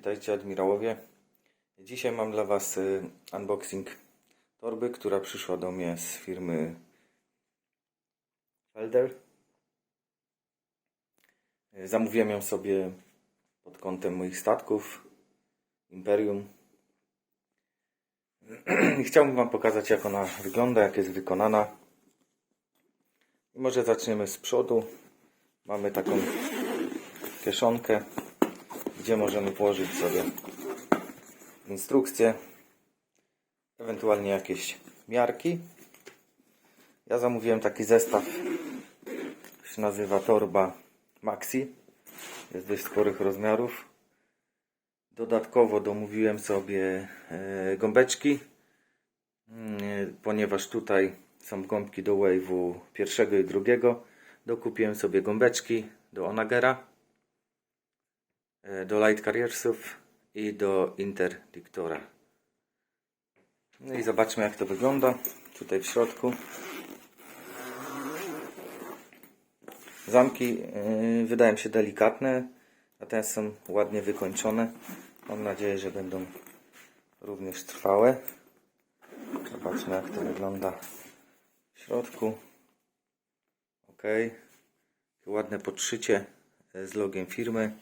Witajcie admirałowie. Dzisiaj mam dla Was y, unboxing torby, która przyszła do mnie z firmy Felder. Y, Zamówiłem ją sobie pod kątem moich statków Imperium. Chciałbym Wam pokazać jak ona wygląda, jak jest wykonana. I może zaczniemy z przodu. Mamy taką kieszonkę, gdzie możemy włożyć sobie instrukcje, ewentualnie jakieś miarki. Ja zamówiłem taki zestaw, się nazywa torba Maxi. Jest dość sporych rozmiarów. Dodatkowo domówiłem sobie e, gąbeczki, mm, ponieważ tutaj są gąbki do wave'u pierwszego i drugiego. Dokupiłem sobie gąbeczki do Onagera, do Light Carriersów i do Interdictora. No i zobaczmy jak to wygląda tutaj w środku. Zamki yy, wydają się delikatne, natomiast są ładnie wykończone. Mam nadzieję, że będą również trwałe. Zobaczmy jak to wygląda w środku. Ok. Ładne podszycie e, z logiem firmy.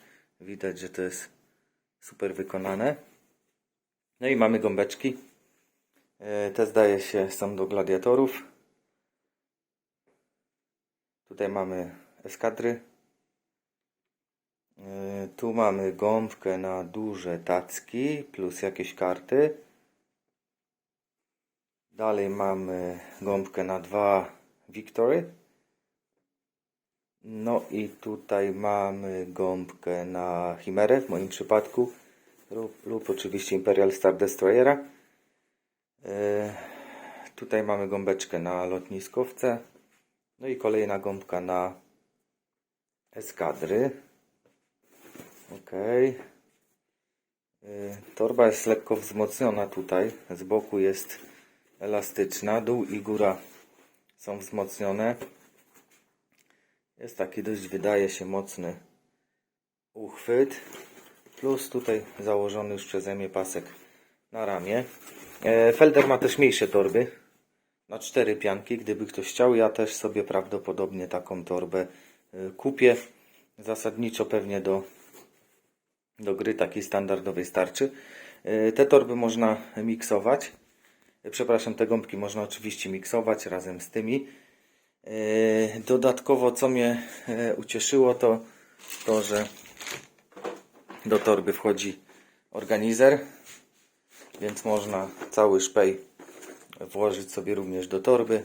Widać, że to jest super wykonane. No i mamy gąbeczki. E, Te zdaje się są do gladiatorów. Tutaj mamy eskadry. E, Tu mamy gąbkę na duże tacki plus jakieś karty. Dalej mamy gąbkę na dwa Victory. No i tutaj mamy gąbkę na Chimerę w moim przypadku lub, lub oczywiście Imperial Star Destroyera. E, tutaj mamy gąbeczkę na lotniskowce. No i kolejna gąbka na eskadry. Ok. Torba jest lekko wzmocniona tutaj. Z boku jest elastyczna. Dół i góra są wzmocnione. Jest taki dość, wydaje się, mocny uchwyt. Plus tutaj założony już przeze mnie pasek na ramię. E, Felder ma też mniejsze torby. Na cztery pianki, gdyby ktoś chciał. Ja też sobie prawdopodobnie taką torbę e, kupię. Zasadniczo pewnie do, do gry takiej standardowej starczy. E, Te torby można miksować. Przepraszam, te gąbki można oczywiście miksować razem z tymi. E, Dodatkowo, co mnie e, ucieszyło, to to, że do torby wchodzi organizer, więc można cały szpej włożyć sobie również do torby,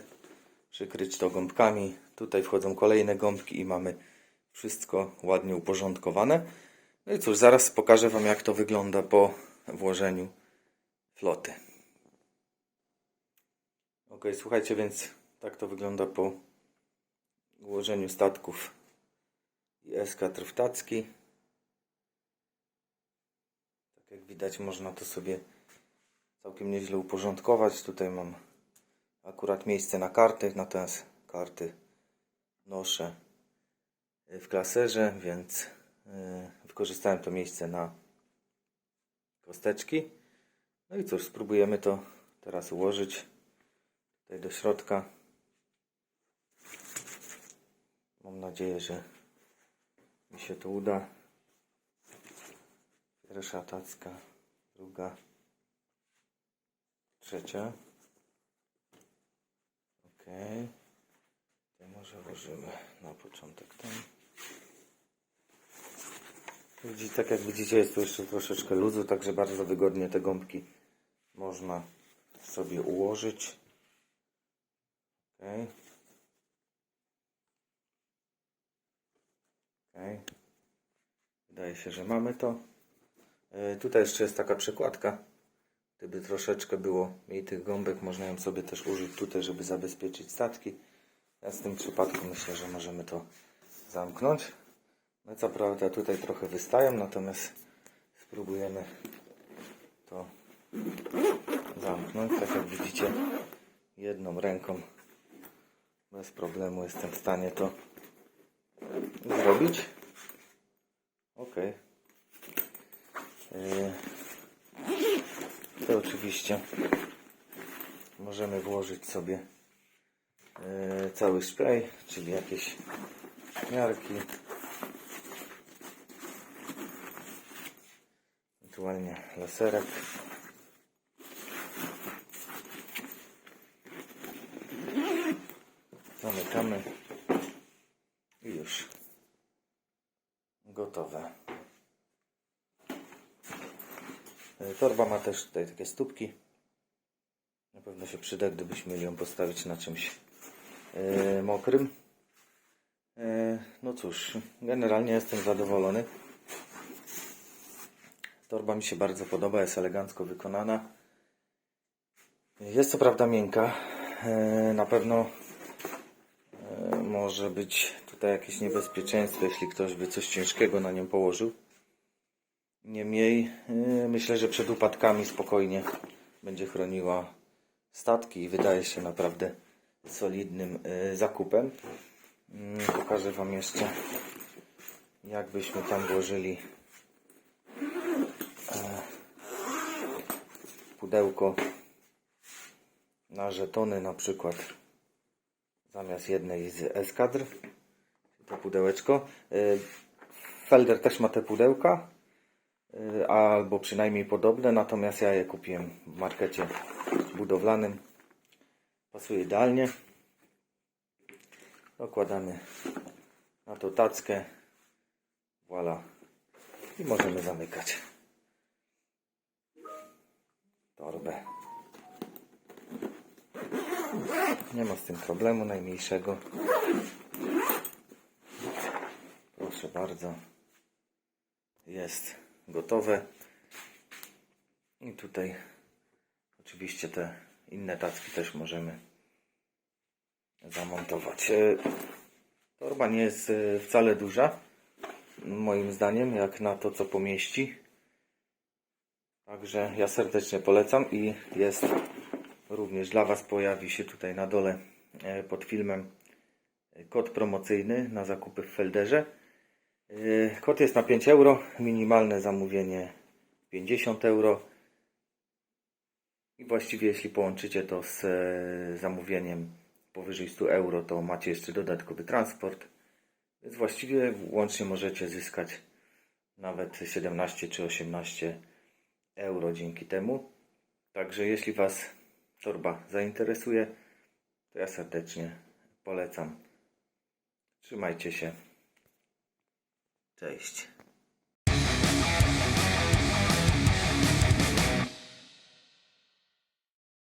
przykryć to gąbkami. Tutaj wchodzą kolejne gąbki i mamy wszystko ładnie uporządkowane. No i cóż, zaraz pokażę Wam, jak to wygląda po włożeniu floty. Ok, słuchajcie, więc tak to wygląda po ułożeniu statków i eskadr w tacki. Tak jak widać, można to sobie całkiem nieźle uporządkować. Tutaj mam akurat miejsce na karty, natomiast karty noszę w klaserze, więc yy, wykorzystałem to miejsce na kosteczki. No i cóż, spróbujemy to teraz ułożyć tutaj do środka. Mam nadzieję, że mi się to uda. Pierwsza tacka, druga, trzecia. Ok. To może włożymy na początek ten. Tak jak widzicie jest tu jeszcze troszeczkę luzu, także bardzo wygodnie te gąbki można sobie ułożyć. Ok. Ok. Wydaje się, że mamy to. E, Tutaj jeszcze jest taka przekładka. Gdyby troszeczkę było mniej tych gąbek, można ją sobie też użyć tutaj, żeby zabezpieczyć statki. Ja w tym przypadku myślę, że możemy to zamknąć. No co prawda tutaj trochę wystają, natomiast spróbujemy to zamknąć. Tak jak widzicie, jedną ręką bez problemu jestem w stanie to zrobić. Ok. Yy, To oczywiście możemy włożyć sobie yy, cały spray, czyli jakieś miarki. Ewentualnie laserek. Zamykamy i już gotowe. E, Torba ma też tutaj takie stópki. Na pewno się przyda, gdybyśmy mieli ją postawić na czymś e, mokrym. E, no cóż, generalnie jestem zadowolony. Torba mi się bardzo podoba, jest elegancko wykonana. Jest co prawda miękka. E, Na pewno e, może być tutaj jakieś niebezpieczeństwo, jeśli ktoś by coś ciężkiego na nią położył. Niemniej e, myślę, że przed upadkami spokojnie będzie chroniła statki i wydaje się naprawdę solidnym e, zakupem. Mm, Pokażę Wam jeszcze, jakbyśmy tam włożyli e, pudełko na żetony na przykład zamiast jednej z eskadr. To pudełeczko. Y, Felder też ma te pudełka. y, albo przynajmniej podobne natomiast ja je kupiłem w markecie budowlanym. Pasuje idealnie. Dokładamy na tą tackę. Voilà i możemy zamykać torbę. Nie ma z tym problemu najmniejszego. Proszę bardzo. Jest gotowe. I tutaj oczywiście te inne tacki też możemy zamontować. E, Torba nie jest e, wcale duża, moim zdaniem, jak na to, co pomieści. Także ja serdecznie polecam i jest również dla Was pojawi się tutaj na dole e, pod filmem kod promocyjny na zakupy w Felderze. E, Kod jest na 5 euro, minimalne zamówienie 50 euro. I właściwie jeśli połączycie to z e, zamówieniem powyżej 100 euro, to macie jeszcze dodatkowy transport. Więc właściwie łącznie możecie zyskać nawet 17 czy 18 euro dzięki temu. Także jeśli Was torba zainteresuje, to ja serdecznie polecam. Trzymajcie się. Cześć.